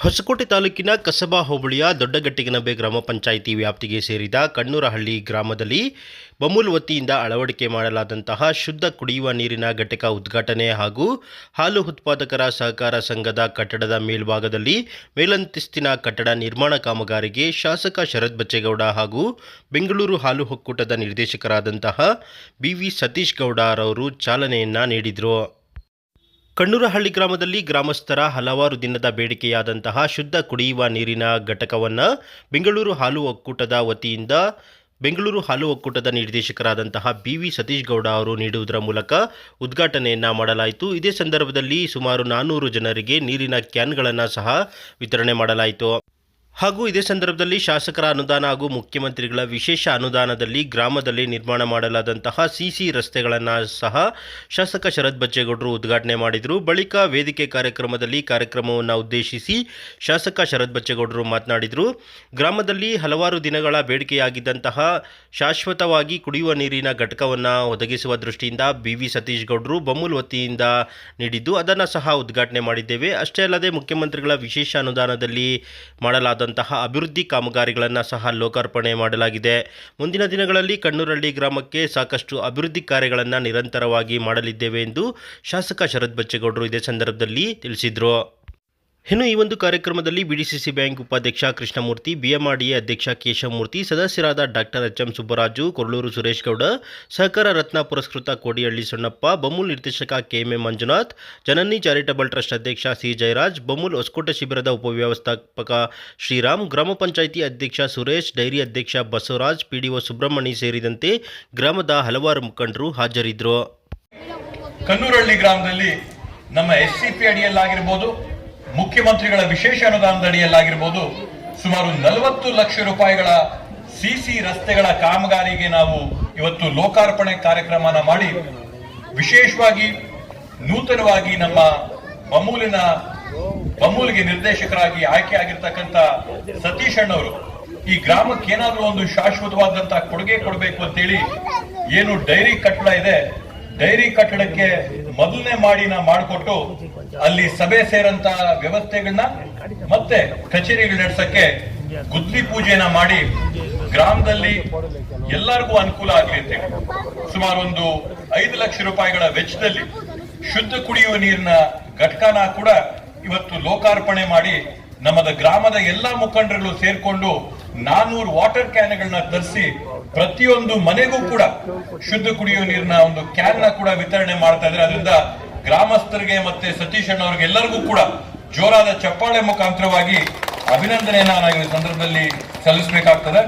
ಹೊಸಕೋಟೆ ತಾಲೂಕಿನ ಕಸಬಾ ಹೋಬಳಿಯ ದೊಡ್ಡಗಟ್ಟಿಗನಬೆ ಗ್ರಾಮ ಪಂಚಾಯಿತಿ ವ್ಯಾಪ್ತಿಗೆ ಸೇರಿದ ಕಣ್ಣೂರಹಳ್ಳಿ ಗ್ರಾಮದಲ್ಲಿ ಬಮೂಲ್ ವತಿಯಿಂದ ಅಳವಡಿಕೆ ಮಾಡಲಾದಂತಹ ಶುದ್ಧ ಕುಡಿಯುವ ನೀರಿನ ಘಟಕ ಉದ್ಘಾಟನೆ ಹಾಗೂ ಹಾಲು ಉತ್ಪಾದಕರ ಸಹಕಾರ ಸಂಘದ ಕಟ್ಟಡದ ಮೇಲ್ಭಾಗದಲ್ಲಿ ಮೇಲಂತಿಸ್ತಿನ ಕಟ್ಟಡ ನಿರ್ಮಾಣ ಕಾಮಗಾರಿಗೆ ಶಾಸಕ ಶರತ್ ಬಚ್ಚೇಗೌಡ ಹಾಗೂ ಬೆಂಗಳೂರು ಹಾಲು ಒಕ್ಕೂಟದ ನಿರ್ದೇಶಕರಾದಂತಹ ಬಿ ವಿ ಸತೀಶ್ ಗೌಡರವರು ಚಾಲನೆಯನ್ನ ನೀಡಿದರು. ಕಣ್ಣೂರಹಳ್ಳಿ ಗ್ರಾಮದಲ್ಲಿ ಗ್ರಾಮಸ್ಥರ ಹಲವಾರು ದಿನದ ಬೇಡಿಕೆಯಾದಂತಹ ಶುದ್ಧ ಕುಡಿಯುವ ನೀರಿನ ಘಟಕವನ್ನು ಬೆಂಗಳೂರು ಹಾಲು ಒಕ್ಕೂಟದ ವತಿಯಿಂದ ಬೆಂಗಳೂರು ಹಾಲು ಒಕ್ಕೂಟದ ನಿರ್ದೇಶಕರಾದಂತಹ ಬಿ ವಿ ಸತೀಶ್ ಗೌಡ ಅವರು ನೀಡುವುದರ ಮೂಲಕ ಉದ್ಘಾಟನೆಯನ್ನ ಮಾಡಲಾಯಿತು. ಇದೇ ಸಂದರ್ಭದಲ್ಲಿ ಸುಮಾರು ನಾನ್ನೂರು ಜನರಿಗೆ ನೀರಿನ ಕ್ಯಾನ್ಗಳನ್ನು ಸಹ ವಿತರಣೆ ಮಾಡಲಾಯಿತು. ಹಾಗೂ ಇದೇ ಸಂದರ್ಭದಲ್ಲಿ ಶಾಸಕರ ಅನುದಾನ ಹಾಗೂ ಮುಖ್ಯಮಂತ್ರಿಗಳ ವಿಶೇಷ ಅನುದಾನದಲ್ಲಿ ಗ್ರಾಮದಲ್ಲಿ ನಿರ್ಮಾಣ ಮಾಡಲಾದಂತಹ ಸಿಸಿ ರಸ್ತೆಗಳನ್ನು ಸಹ ಶಾಸಕ ಶರತ್ ಬಚ್ಚೇಗೌಡರು ಉದ್ಘಾಟನೆ ಮಾಡಿದರು. ಬಳಿಕ ವೇದಿಕೆ ಕಾರ್ಯಕ್ರಮದಲ್ಲಿ ಕಾರ್ಯಕ್ರಮವನ್ನು ಉದ್ದೇಶಿಸಿ ಶಾಸಕ ಶರತ್ ಬಚ್ಚೇಗೌಡರು ಮಾತನಾಡಿದರು. ಗ್ರಾಮದಲ್ಲಿ ಹಲವಾರು ದಿನಗಳ ಬೇಡಿಕೆಯಾಗಿದ್ದಂತಹ ಶಾಶ್ವತವಾಗಿ ಕುಡಿಯುವ ನೀರಿನ ಘಟಕವನ್ನು ಒದಗಿಸುವ ದೃಷ್ಟಿಯಿಂದ ಬಿ ವಿ ಸತೀಶ್ಗೌಡರು ಬಮೂಲ್ ವತಿಯಿಂದ ನೀಡಿದ್ದು, ಅದನ್ನು ಸಹ ಉದ್ಘಾಟನೆ ಮಾಡಿದ್ದೇವೆ. ಅಷ್ಟೇ ಅಲ್ಲದೆ ಮುಖ್ಯಮಂತ್ರಿಗಳ ವಿಶೇಷ ಅನುದಾನದಲ್ಲಿ ಮಾಡಲಾದಂತಹ ಅಭಿವೃದ್ಧಿ ಕಾಮಗಾರಿಗಳನ್ನು ಸಹ ಲೋಕಾರ್ಪಣೆ ಮಾಡಲಾಗಿದೆ. ಮುಂದಿನ ದಿನಗಳಲ್ಲಿ ಕಣ್ಣೂರಳ್ಳಿ ಗ್ರಾಮಕ್ಕೆ ಸಾಕಷ್ಟು ಅಭಿವೃದ್ಧಿ ಕಾರ್ಯಗಳನ್ನು ನಿರಂತರವಾಗಿ ಮಾಡಲಿದ್ದೇವೆ ಎಂದು ಶಾಸಕ ಶರತ್ ಬಚ್ಚೇಗೌಡರು ಇದೇ ಸಂದರ್ಭದಲ್ಲಿ ತಿಳಿಸಿದರು. ಇನ್ನು ಈ ಒಂದು ಕಾರ್ಯಕ್ರಮದಲ್ಲಿ ಬಿಡಿಸಿಸಿ ಬ್ಯಾಂಕ್ ಉಪಾಧ್ಯಕ್ಷ ಕೃಷ್ಣಮೂರ್ತಿ ಬಿಎಂಆರ್ಡಿಎ ಅಧ್ಯಕ್ಷ ಕೇಶವಮೂರ್ತಿ, ಸದಸ್ಯರಾದ doctor H M Subbaraju, Koraluru Suresh Gowda, ಸಹಕಾರ ರತ್ನ ಪುರಸ್ಕೃತ ಕೋಡಿಹಳ್ಳಿ ಸೊಣ್ಣಪ್ಪ, ಬಮೂಲ್ ನಿರ್ದೇಶಕ K M A Manjunath, Janani charitable trust ಅಧ್ಯಕ್ಷ ಸಿ ಜಯರಾಜ್, ಬಮೂಲ್ ಹೊಸಕೋಟೆ ಶಿಬಿರದ ಉಪವ್ಯವಸ್ಥಾಪಕ ಶ್ರೀರಾಮ್, ಗ್ರಾಮ ಪಂಚಾಯಿತಿ ಅಧ್ಯಕ್ಷ ಸುರೇಶ್, ಡೈರಿ ಅಧ್ಯಕ್ಷ ಬಸವರಾಜ್, ಪಿಡಿಒ ಸುಬ್ರಹ್ಮಣಿ ಸೇರಿದಂತೆ ಗ್ರಾಮದ ಹಲವಾರು ಮುಖಂಡರು ಹಾಜರಿದ್ದರು. ಕನ್ನೂರಹಳ್ಳಿ ಗ್ರಾಮದಲ್ಲಿ ನಮ್ಮ ಎಸ್ ಸಿ ಪಿ ಅಡಿಯಲ್ಲಾಗಿರ್ಬೋದು ಮುಖ್ಯಮಂತ್ರಿಗಳ ವಿಶೇಷ ಅನುದಾನದ ಅಡಿಯಲ್ಲಾಗಿರ್ಬೋದು, ಸುಮಾರು ನಲವತ್ತು ಲಕ್ಷ ರೂಪಾಯಿಗಳ ಸಿಸಿ ರಸ್ತೆಗಳ ಕಾಮಗಾರಿಗೆ ನಾವು ಇವತ್ತು ಲೋಕಾರ್ಪಣೆ ಕಾರ್ಯಕ್ರಮನ ಮಾಡಿ, ವಿಶೇಷವಾಗಿ ನೂತನವಾಗಿ ನಮ್ಮ ಬಮೂಲಿನ ಬಮೂಲಿಗೆ ನಿರ್ದೇಶಕರಾಗಿ ಆಯ್ಕೆ ಆಗಿರ್ತಕ್ಕಂಥ ಸತೀಶ್ ಅಣ್ಣವರು, ಈ ಗ್ರಾಮಕ್ಕೆ ಏನಾದರೂ ಒಂದು ಶಾಶ್ವತವಾದಂತಹ ಕೊಡುಗೆ ಕೊಡಬೇಕು ಅಂತೇಳಿ ಏನು ಡೈರಿ ಕಟ್ಟಡ ಇದೆ, ಡೈರಿ ಕಟ್ಟಡಕ್ಕೆ ಮೊದಲನೇ ಮಾಡಿನ ಮಾಡಿಕೊಟ್ಟು ಅಲ್ಲಿ ಸಭೆ ಸೇರಂತ ವ್ಯವಸ್ಥೆಗಳನ್ನ ಮತ್ತೆ ಕಚೇರಿಗಳು ನಡೆಸಕ್ಕೆ ಗುದ್ಲಿ ಪೂಜೆನ ಮಾಡಿ ಗ್ರಾಮದಲ್ಲಿ ಎಲ್ಲರಿಗೂ ಅನುಕೂಲ ಆಗಲಿ ಅಂತ ಸುಮಾರು ಒಂದು ಐದು ಲಕ್ಷ ರೂಪಾಯಿಗಳ ವೆಚ್ಚದಲ್ಲಿ ಶುದ್ಧ ಕುಡಿಯುವ ನೀರಿನ ಘಟಕನ ಕೂಡ ಇವತ್ತು ಲೋಕಾರ್ಪಣೆ ಮಾಡಿ ನಮ್ಮದ ಗ್ರಾಮದ ಎಲ್ಲಾ ಮುಖಂಡರುಗಳು ಸೇರ್ಕೊಂಡು ನಾನೂರು ವಾಟರ್ ಕ್ಯಾನ್ಗಳನ್ನ ತರಿಸಿ ಪ್ರತಿಯೊಂದು ಮನೆಗೂ ಕೂಡ ಶುದ್ಧ ಕುಡಿಯುವ ನೀರಿನ ಒಂದು ಕ್ಯಾನ್ ಕೂಡ ವಿತರಣೆ ಮಾಡ್ತಾ ಇದ್ರೆ ಅದರಿಂದ ಗ್ರಾಮಸ್ಥರಿಗೆ ಮತ್ತೆ ಸತೀಶ್ ಅಣ್ಣವ್ರಿಗೆ ಎಲ್ಲರಿಗೂ ಕೂಡ ಜೋರಾದ ಚಪ್ಪಾಳೆ ಮುಖಾಂತರವಾಗಿ ಅಭಿನಂದನೆಯನ್ನ ನಾನು ಈ ಸಂದರ್ಭದಲ್ಲಿ ಸಲ್ಲಿಸಬೇಕಾಗ್ತದೆ.